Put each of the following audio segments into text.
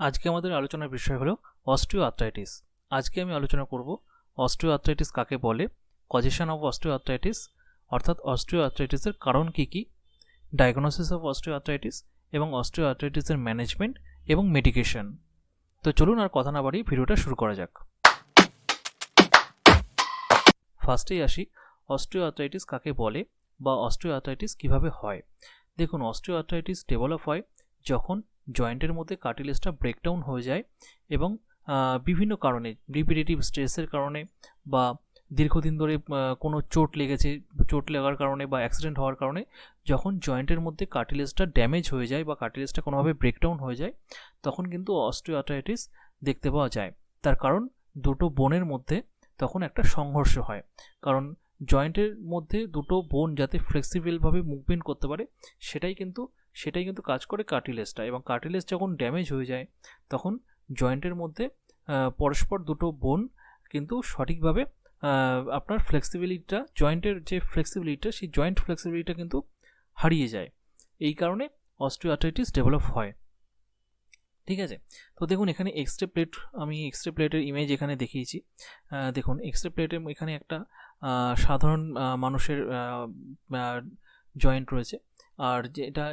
আজকে আমাদের আলোচনার বিষয় হলো অস্টিও আর্থ্রাইটিস আজকে আমি আলোচনা করব অস্টিও আর্থ্রাইটিস কাকে বলে, কজেশন অফ অস্টিও আর্থ্রাইটিস অর্থাৎ অস্টিও আর্থ্রাইটিসের কারণ কী কী, ডায়াগনোসিস অফ অস্টিও আর্থ্রাইটিস এবং অস্টিও আর্থ্রাইটিসের ম্যানেজমেন্ট এবং মেডিকেশন। তো চলুন আর কথা না বাড়িয়ে ভিডিওটা শুরু করা যাক। ফার্স্টেই আসি অস্ট্রিও আর্থ্রাইটিস কাকে বলে বা অস্টিও আর্থ্রাইটিস কীভাবে হয়? দেখুন অস্টিও আর্থ্রাইটিস ডেভেলপ হয় যখন জয়েন্টের মধ্যে কার্টিলেজটা ব্রেকডাউন হয়ে যায় এবং বিভিন্ন কারণে রিপিটেটিভ স্ট্রেসের কারণে বা দীর্ঘদিন ধরে কোনো চোট লেগেছে, চোট লাগার কারণে বা অ্যাক্সিডেন্ট হওয়ার কারণে যখন জয়েন্টের মধ্যে কার্টিলেজটা ড্যামেজ হয়ে যায় বা কার্টিলেজটা কোনোভাবে ব্রেকডাউন হয়ে যায়, তখন কিন্তু অস্টিওআর্থ্রাইটিস দেখতে পাওয়া যায়। তার কারণ দুটো বোনের মধ্যে তখন একটা সংঘর্ষ হয়। কারণ জয়েন্টের মধ্যে দুটো বোন যাতে ফ্লেক্সিবলভাবে মুভমেন্ট করতে পারে, সেটাই কিন্তু সেটাই কিন্তু কাজ করে কার্টিলেজটা এবং কার্টিলেজ যখন ড্যামেজ হয়ে যায়, তখন জয়েন্টের মধ্যে পরস্পর দুটো বোন কিন্তু সঠিকভাবে আপনার ফ্লেক্সিবিলিটিটা জয়েন্টের যে ফ্লেক্সিবিলিটিটা সেই জয়েন্ট ফ্লেক্সিবিলিটিটা কিন্তু হারিয়ে যায়। এই কারণে অস্টিওআর্থ্রাইটিস ডেভেলপ হয়। ঠিক আছে? তো দেখুন, এখানে এক্সরে প্লেট আমি এক্সরে প্লেটের ইমেজ এখানে দেখিয়েছি। দেখুন এক্সরে প্লেটের এখানে একটা সাধারণ মানুষের জয়েন্ট রয়েছে। আর যে এটা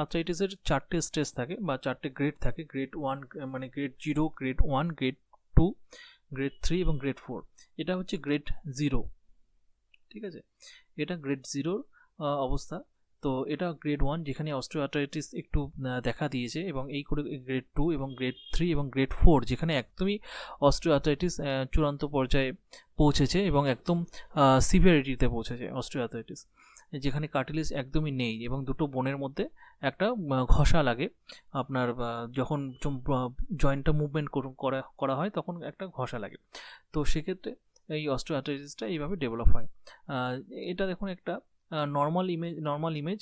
আর্থ্রাইটিসের চারটে স্টেজ থাকে বা চারটে গ্রেড থাকে। গ্রেড ওয়ান মানে grade zero, grade one, grade two, grade three এবং গ্রেড ফোর। এটা হচ্ছে গ্রেড জিরো। ঠিক আছে? এটা গ্রেড জিরোর অবস্থা। তো এটা গ্রেড ওয়ান, যেখানে অস্ট্রিওআর্থ্রাইটিস একটু দেখা দিয়েছে এবং এই করে গ্রেড টু এবং গ্রেড থ্রি এবং গ্রেড ফোর, যেখানে একদমই অস্ট্রিওআর্থ্রাইটিস চূড়ান্ত পর্যায়ে পৌঁছেছে এবং একদম সিভিয়ারিটিতে পৌঁছেছে অস্ট্রিওআর্থ্রাইটিস যেখানে কার্টিলেজ একদমই নেই এবং দুটো বোনের মধ্যে একটা ঘষা লাগে। আপনার যখন জয়েন্টটা মুভমেন্ট করা করা হয় তখন একটা ঘষা লাগে। তো সেক্ষেত্রে এই অস্ট্রিওআর্থ্রাইটিসটা এইভাবে ডেভেলপ হয়। এটা দেখুন একটা নর্মাল ইমেজ নর্মাল ইমেজ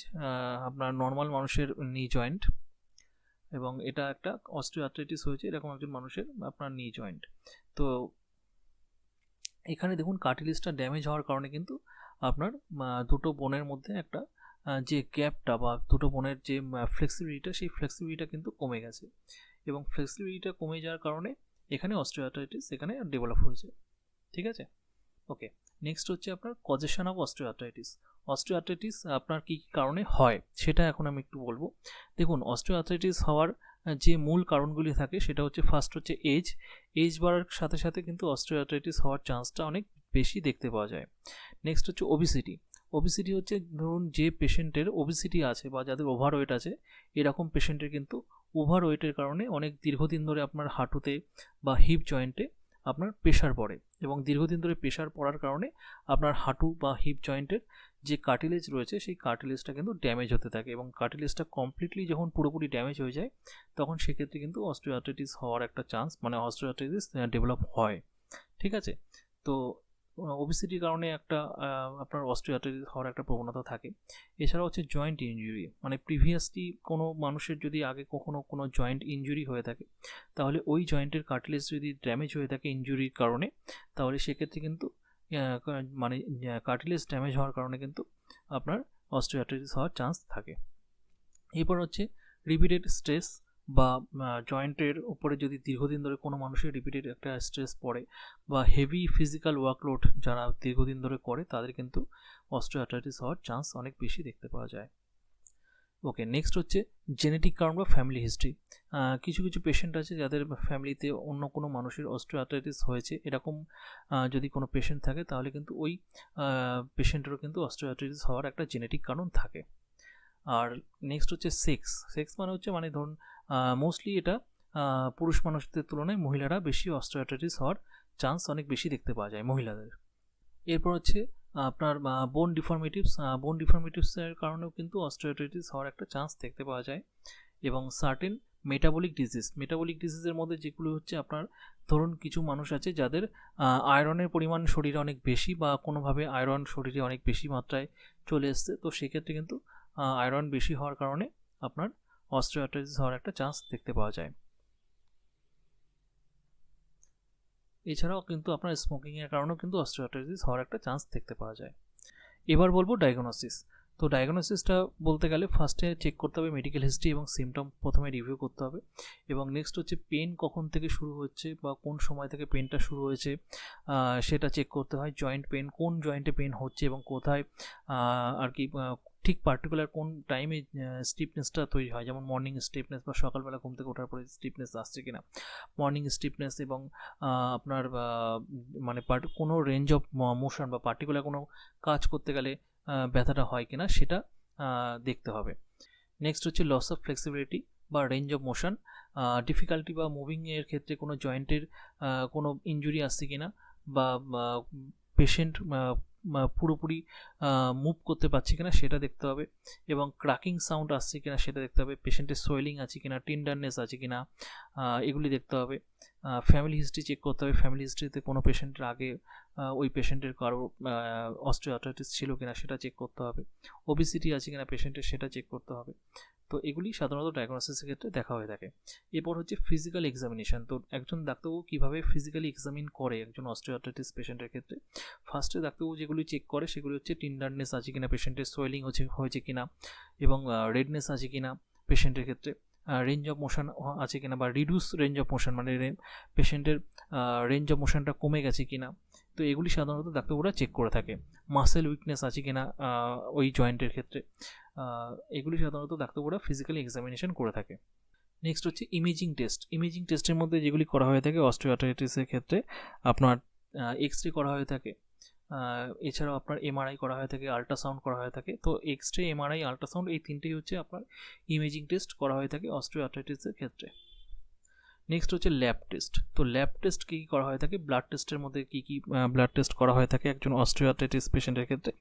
আপনার নর্মাল মানুষের নি জয়েন্ট এবং এটা একটা অস্ট্রিওআর্থ্রাইটিস হয়েছে, এরকম একজন মানুষের আপনার নি জয়েন্ট তো এখানে দেখুন কার্টিলেজটা ড্যামেজ হওয়ার কারণে কিন্তু আপনার দুটো বোনের মধ্যে একটা যে গ্যাপটা বা দুটো বোনের যে ফ্লেক্সিবিলিটিটা সেই ফ্লেক্সিবিলিটিটা কিন্তু কমে গেছে। এবং ফ্লেক্সিবিলিটিটা কমে যাওয়ার কারণে এখানে অস্ট্রিওআর্থ্রাইটিস এখানে ডেভেলপ হয়েছে। ঠিক আছে? ওকে নেক্সট হচ্ছে আপনার কজেশন অফ অস্ট্রিওআর্থ্রাইটিস অস্ট্রিওআর্থ্রাইটিস আপনার কী কী কারণে হয়? সেটা এখন আমি একটু বলব। দেখুন অস্ট্রিওআর্থ্রাইটিস হওয়ার যে মূল কারণগুলি থাকে সেটা হচ্ছে ফার্স্ট হচ্ছে এজ এজ বাড়ার সাথে সাথে কিন্তু অস্ট্রিওআর্থ্রাইটিস হওয়ার চান্সটা অনেক বেশি দেখতে পাওয়া যায়। নেক্সট হচ্ছে ওবিসিটি ওবিসিটি হচ্ছে ধরুন যে পেশেন্টের ওবিসিটি আছে বা যাদের ওভারওয়েট আছে, এরকম পেশেন্টের কিন্তু ওভারওয়েটের কারণে অনেক দীর্ঘদিন ধরে আপনার হাঁটুতে বা হিপ জয়েন্টে আপনার প্রেশার পড়ে এবং দীর্ঘদিন ধরে প্রেশার পড়ার কারণে আপনার হাঁটু বা হিপ জয়েন্টের যে কার্টিলেজ রয়েছে, সেই কার্টিলেজটা কিন্তু ড্যামেজ হতে থাকে এবং কার্টিলেজটা কমপ্লিটলি যখন পুরোপুরি ড্যামেজ হয়ে যায়, তখন সেক্ষেত্রে কিন্তু অস্ট্রিওআর্থ্রাইটিস হওয়ার একটা চান্স মানে অস্ট্রিওআর্থ্রাইটিস ডেভেলপ হয়। ঠিক আছে? তো ওবিসিটির কারণে একটা আপনার অস্ট্রিওআর্থ্রাইটিস হওয়ার একটা প্রবণতা থাকে। এছাড়া হচ্ছে জয়েন্ট ইনজুরি মানে প্রিভিয়াসলি কোনো মানুষের যদি আগে কখনো কোনো জয়েন্ট ইনজুরি হয়ে থাকে, তাহলে ওই জয়েন্টের কার্টিলেজ যদি ড্যামেজ হয়ে থাকে ইনজুরির কারণে, তাহলে সেক্ষেত্রে কিন্তু মানে কার্টিলেজ ড্যামেজ হওয়ার কারণে কিন্তু আপনার অস্ট্রিওআর্থ্রাইটিস হওয়ার চান্স থাকে। এরপর হচ্ছে রিপিটেড স্ট্রেস বা জয়েন্টের উপরে যদি দীর্ঘদিন ধরে কোনো মানুষের রিপিটেড একটা স্ট্রেস পড়ে বা হেভি ফিজিক্যাল ওয়ার্কলোড যারা দীর্ঘদিন ধরে করে, তাদের কিন্তু অস্ট্রিয়াটাইটিস হওয়ার চান্স অনেক বেশি দেখতে পাওয়া যায়। ওকে নেক্সট হচ্ছে জেনেটিক কারণ বা ফ্যামিলি হিস্ট্রি কিছু কিছু পেশেন্ট আছে যাদের ফ্যামিলিতে অন্য কোনো মানুষের অস্ট্রিওআর্থ্রাইটিস হয়েছে। এরকম যদি কোনো পেশেন্ট থাকে তাহলে কিন্তু ওই পেশেন্টেরও কিন্তু অস্ট্রিওআর্থ্রাইটিস হওয়ার একটা জেনেটিক কারণ থাকে। আর নেক্সট হচ্ছে সেক্স সেক্স মানে হচ্ছে মানে ধরুন মোস্টলি এটা পুরুষ মানুষদের তুলনায় মহিলারা বেশি অস্ট্রিওআর্থ্রাইটিস হওয়ার চান্স অনেক বেশি দেখতে পাওয়া যায় মহিলাদের। এরপর হচ্ছে আপনার বোন ডিফর্মেটিভস বোন ডিফর্মেটিভসের কারণেও কিন্তু অস্ট্রিওআর্থ্রাইটিস হওয়ার একটা চান্স দেখতে পাওয়া যায়। এবং সার্টেন মেটাবলিক ডিজিজ মেটাবলিক ডিজিজের মধ্যে যেগুলো হচ্ছে আপনার, ধরুন কিছু মানুষ আছে যাদের আয়রনের পরিমাণ শরীরে অনেক বেশি বা কোনোভাবে আয়রন শরীরে অনেক বেশি মাত্রায় চলে এসছে, তো সেক্ষেত্রে কিন্তু আয়রন বেশি হওয়ার কারণে আপনার অস্ট্রিওআর্থ্রাইটিস হওয়ার একটা চান্স দেখতে পাওয়া যায়। এছাড়াও কিন্তু আপনার স্মোকিংয়ের কারণেও কিন্তু অস্ট্রিওআর্থ্রাইটিস হওয়ার একটা চান্স দেখতে পাওয়া যায়। এবার বলব ডায়াগনোসিস তো ডায়াগনোসিসটা বলতে গেলে ফার্স্টে চেক করতে হবে মেডিকেল হিস্ট্রি এবং সিমটম প্রথমে রিভিউ করতে হবে এবং নেক্সট হচ্ছে পেন কখন থেকে শুরু হচ্ছে বা কোন সময় থেকে পেনটা শুরু হয়েছে সেটা চেক করতে হয়। জয়েন্ট পেন কোন জয়েন্টে পেন হচ্ছে এবং কোথায় আর কি ঠিক পার্টিকুলার কোন টাইমে স্টিফনেসটা তৈরি হয়? যেমন মর্নিং স্টিফনেস বা সকালবেলা ঘুম থেকে ওঠার পরে স্টিফনেস আসছে কিনা? মর্নিং স্টিফনেস এবং আপনার মানে কোনো রেঞ্জ অফ মোশন বা পার্টিকুলার কোনো কাজ করতে গেলে ব্যথাটা হয় কিনা সেটা দেখতে হবে। নেক্সট হচ্ছে লস অফ ফ্লেক্সিবিলিটি বা রেঞ্জ অফ মোশন ডিফিকাল্টি বা মুভিংয়ের ক্ষেত্রে কোনো জয়েন্টের কোনো ইঞ্জুরি আসছে কিনা বা পেশেন্ট পুরোপুরি মুভ করতে পারছে কিনা সেটা দেখতে হবে। এবং ক্রাকিং সাউন্ড আসছে কিনা সেটা দেখতে হবে। পেশেন্টের সোয়েলিং আছে কিনা টেন্ডারনেস আছে কিনা এগুলি দেখতে হবে। ফ্যামিলি হিস্ট্রি চেক করতে হবে। ফ্যামিলি হিস্ট্রিতে কোনো পেশেন্টের আগে ওই পেশেন্টের কারও অস্ট্রিওআর্থাইটিস ছিল কিনা সেটা চেক করতে হবে। ওবিসিটি আছে কিনা পেশেন্টের সেটা চেক করতে হবে। তো এগুলি সাধারণত ডায়াগনোসিসের ক্ষেত্রে দেখা হয়ে থাকে। এরপর হচ্ছে ফিজিক্যাল এক্সামিনেশন তো একজন ডাক্তারবাবু কীভাবে ফিজিক্যালি এক্সামিন করে একজন অস্ট্রিওআর্থাইটিস পেশেন্টের ক্ষেত্রে? ফার্স্টে ডাক্তারবাবু যেগুলি চেক করে সেগুলি হচ্ছে টিন্ডারনেস আছে কিনা পেশেন্টের সোয়েলিং হচ্ছে, হয়েছে কিনা এবং রেডনেস আছে কিনা পেশেন্টের ক্ষেত্রে। রেঞ্জ অফ মোশন আছে কিনা বা রিডিউস রেঞ্জ অফ মোশন মানে পেশেন্টের রেঞ্জ অফ মোশনটা কমে গেছে কিনা। তো এগুলি সাধারণত ডাক্তারবাবুরা চেক করে থাকে। মাসেল উইকনেস আছে কিনা ওই জয়েন্টের ক্ষেত্রে। এগুলি সাধারণত ডাক্তারবাবুরা ফিজিক্যালি এক্সামিনেশন করে থাকে। নেক্সট হচ্ছে ইমেজিং টেস্ট ইমেজিং টেস্টের মধ্যে যেগুলি করা হয়ে থাকে অস্ট্রিওআর্থাইটিসের ক্ষেত্রে আপনার এক্স রে করা হয়ে থাকে। এছাড়াও আপনার এমআরআই করা হয়ে থাকে আল্ট্রাসাউন্ড করা হয়ে থাকে। তো এক্স রে এমআরআই আল্ট্রাসাউন্ড এই তিনটেই হচ্ছে আপনার ইমেজিং টেস্ট করা হয়ে থাকে অস্ট্রিওআর্থাইটিসের ক্ষেত্রে। নেক্সট হচ্ছে ল্যাব টেস্ট তো ল্যাব টেস্ট কী কী করা হয়ে থাকে? ব্লাড টেস্টের মধ্যে কী কী ব্লাড টেস্ট করা হয়ে থাকে একজন অস্ট্রিওআর্থাইটিস পেশেন্টের ক্ষেত্রে।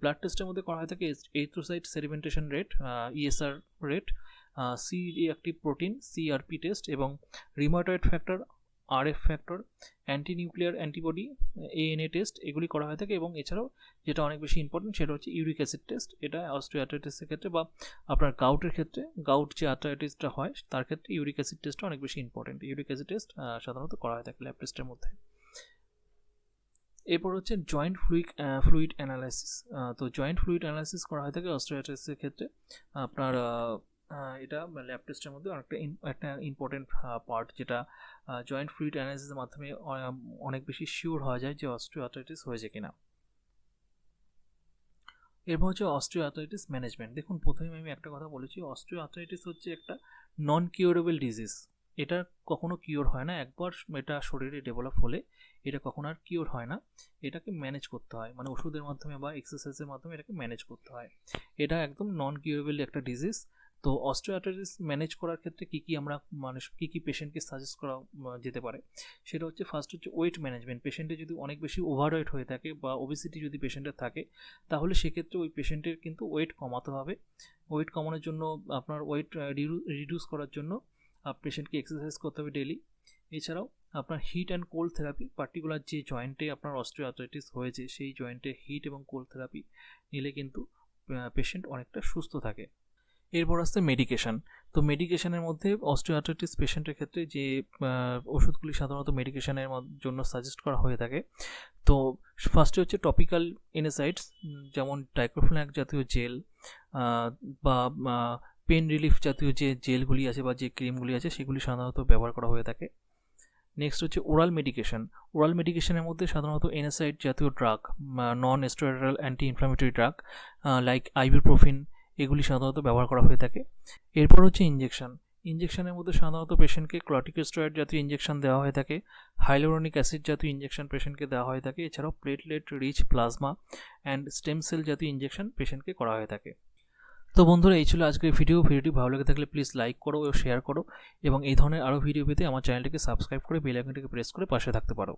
ব্লাড টেস্টের মধ্যে করা হয়ে থাকে erythrocyte sedimentation rate ESR rate C reactive protein CRP test এবং rheumatoid factor RF factor anti nuclear antibody ANA test এগুলি করা হয়ে থাকে এবং এছাড়াও যেটা অনেক বেশি ইম্পর্টেন্ট সেটা হচ্ছে ইউরিক অ্যাসিড টেস্ট এটা অস্ট্রিওআর্থাইটিসের ক্ষেত্রে বা আপনার গাউটের ক্ষেত্রে গাউট যে আর্থাইটিসটা হয়, তার ক্ষেত্রে ইউরিক অ্যাসিড টেস্টটা অনেক বেশি ইম্পর্টেন্ট ইউরিক অ্যাসিড টেস্ট সাধারণত করা হয়ে থাকে ল্যাব টেস্টের মধ্যে। এরপর হচ্ছে জয়েন্ট ফ্লুইড ফ্লুইড অ্যানালাইসিস তো জয়েন্ট ফ্লুইড অ্যানালাইসিস করা হয়ে থাকে অস্ট্রিওআর্থাইটিসের ক্ষেত্রে। আপনার এটা ল্যাব টেস্টের মধ্যে অনেকটা একটা ইম্পর্টেন্ট পার্ট যেটা জয়েন্ট ফ্লুইড অ্যানালাইসিসের মাধ্যমে অনেক বেশি শিওর হওয়া যায় যে অস্ট্রিওআর্থাইটিস হয়েছে কিনা। এরপর হচ্ছে অস্ট্রিওআর্থাইটিস ম্যানেজমেন্ট দেখুন, প্রথমে আমি একটা কথা বলেছি অস্ট্রিওআর্থাইটিস হচ্ছে একটা নন কিউরেবল ডিজিজ এটা কখনো কিওর হয় না, একবার এটা শরীরে ডেভেলপ হলে এটা কখনো আর কিওর হয় না। এটাকে ম্যানেজ করতে হয় মানে ওষুধের মাধ্যমে বা এক্সারসাইজের মাধ্যমে এটাকে ম্যানেজ করতে হয়। এটা একদম নন কিউরেবল একটা ডিজিজ তো অস্ট্রিওআর্থাইটিস ম্যানেজ করার ক্ষেত্রে কী কী আমরা মানুষ কী কী পেশেন্টকে সাজেস্ট করা যেতে পারে? সেটা হচ্ছে ফার্স্ট হচ্ছে ওয়েট ম্যানেজমেন্ট পেশেন্টের যদি অনেক বেশি ওভারওয়েট হয়ে থাকে বা ওবেসিটি যদি পেশেন্টের থাকে, তাহলে সেক্ষেত্রে ওই পেশেন্টের কিন্তু ওয়েট কমাতে হবে। ওয়েট কমানোর জন্য আপনার ওয়েট রিডিউস করার জন্য পেশেন্টকে এক্সারসাইজ করতে হবে ডেলি এছাড়াও আপনার heat and cold therapy particular যে জয়েন্টে আপনার অস্ট্রিওআর্থাইটিস হয়েছে, সেই জয়েন্টে হিট এবং কোল্ড থেরাপি নিলে কিন্তু পেশেন্ট অনেকটা সুস্থ থাকে। এরপর আসছে মেডিকেশান তো মেডিকেশানের মধ্যে অস্ট্রিওআর্থাইটিস পেশেন্টের ক্ষেত্রে যে ওষুধগুলি সাধারণত মেডিকেশানের জন্য সাজেস্ট করা হয়ে থাকে। তো ফার্স্টে হচ্ছে টপিক্যাল এনেসাইডস যেমন ডাইক্রোফ্ল্যাক জাতীয় জেল বা পেন রিলিফ জাতীয় যে জেলগুলি আছে বা যে ক্রিমগুলি আছে, সেগুলি সাধারণত ব্যবহার করা হয়ে থাকে। নেক্সট হচ্ছে ওরাল মেডিকেশন ওরাল মেডিকেশনের মধ্যে সাধারণত এনএসাইড জাতীয় drug non steroidal anti inflammatory drug like ibuprofen এগুলি সাধারণত ব্যবহার করা হয়ে থাকে। এরপর হচ্ছে ইঞ্জেকশন ইঞ্জেকশনের মধ্যে সাধারণত পেশেন্টকে ক্লটিকোস্টেরয়েড জাতীয় ইঞ্জেকশন দেওয়া হয়ে থাকে হাইলোরনিক অ্যাসিড জাতীয় ইঞ্জেকশন পেশেন্টকে দেওয়া হয়ে থাকে, এছাড়াও platelet rich plasma and stem cell জাতীয় ইঞ্জেকশন পেশেন্টকে করা হয়ে থাকে। তো বন্ধুরা, এই ছিল আজকের ভিডিও ভিডিওটি ভালো লেগে থাকলে প্লিজ লাইক করো ও শেয়ার করো এবং এই ধরনের আরও ভিডিও পেতে আমার চ্যানেলটিকে সাবস্ক্রাইব করে বেল আইকনটিকে প্রেস করে পাশে থাকতে পারো।